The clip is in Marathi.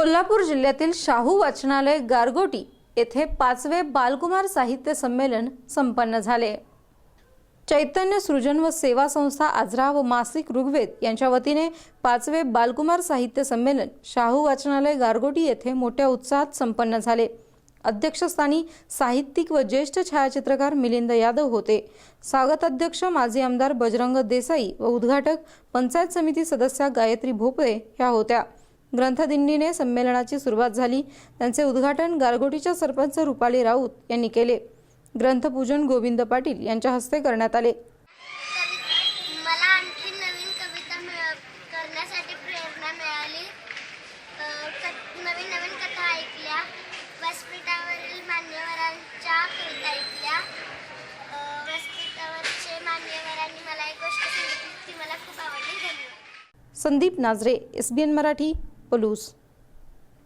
कोल्हापूर जिल्ह्यातील शाहू वाचनालय गारगोटी येथे पाचवे बालकुमार साहित्य संमेलन संपन्न झाले. चैतन्य सृजन व सेवा संस्था आजरा व मासिक ऋग्वेद यांच्या वतीने पाचवे बालकुमार साहित्य संमेलन शाहू वाचनालय गारगोटी येथे मोठ्या उत्साहात संपन्न झाले. अध्यक्षस्थानी साहित्यिक व ज्येष्ठ छायाचित्रकार मिलिंद यादव होते. स्वागत अध्यक्ष माजी आमदार बजरंग देसाई व उद्घाटक पंचायत समिती सदस्या गायत्री भोपळे ह्या होत्या. ग्रंथदिंडीने संमेलनाची सुरुवात झाली. त्यांचे उद्घाटन गारगोटीच्या सरपंच रुपाली राऊत यांनी केले. ग्रंथपूजन गोविंद पाटील यांच्या हस्ते करण्यात आले. कवि- मला आणखी नवीन कविता मिळ करण्यासाठी प्रेरणा मिळाली. अ, क- नवीन नवीन कथा ऐकल्या. व्यासपीठावरील मान्यवरांच्या कविता ऐकल्या. अ, व्यासपीठावरचे मान्यवरांनी मला एक गोष्ट सांगितली ती मला खूप आवडली. धन्यवाद. Sandeep Nazare S B N Marathi. Toulouse.